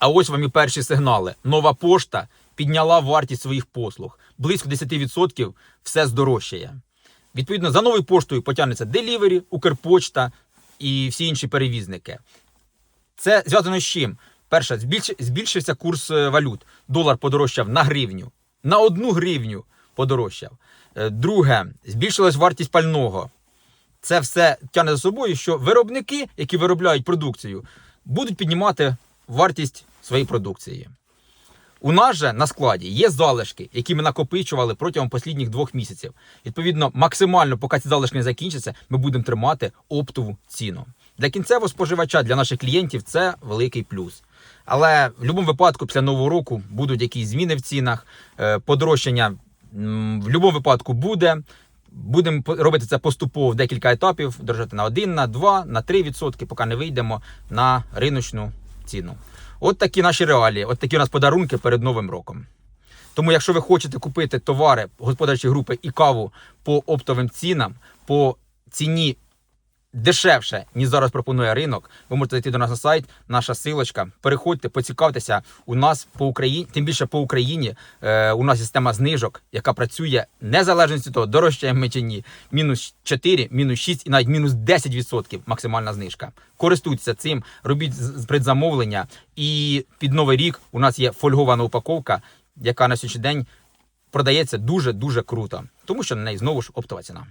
А ось вам і перші сигнали. Нова пошта підняла вартість своїх послуг. Близько 10% все здорожчає. Відповідно, за новою поштою потягнеться Delivery, Укрпочта і всі інші перевізники. Це зв'язано з чим? Перше, збільш- збільшився курс е, валют. Долар подорожчав на гривню. На одну гривню подорожчав. Е, Друге, збільшилась вартість пального. Це все тягне за собою, що виробники, які виробляють продукцію, будуть піднімати вартість своєї продукції. У нас же на складі є залишки, які ми накопичували протягом останніх двох місяців. Відповідно, максимально, поки ці залишки не закінчаться, ми будемо тримати оптову ціну. Для кінцевого споживача, для наших клієнтів, це великий плюс. Але в будь-якому випадку, після нового року будуть якісь зміни в цінах, е, подорожчання в будь-якому випадку буде. Будемо робити це поступово в декілька етапів, дорожати на 1, на 2, на 3 відсотки, поки не вийдемо на риночну ціну. От такі наші реалії, от такі у нас подарунки перед Новим роком. Тому, якщо ви хочете купити товари господарчі групи і каву по оптовим цінам, по ціні дешевше, ніж зараз пропонує ринок, ви можете зайти до нас на сайт, наша силочка. Переходьте, поцікавтеся. У нас по Україні, тим більше по Україні, е, у нас є система знижок, яка працює незалежно від того, дорожчаємо ми чи ні. Мінус 4, мінус 6 і навіть мінус 10% максимальна знижка. Користуйтеся цим, робіть предзамовлення. І під новий рік у нас є фольгована упаковка, яка на сьогоднішній день продається дуже дуже круто, тому що на неї знову ж оптова ціна.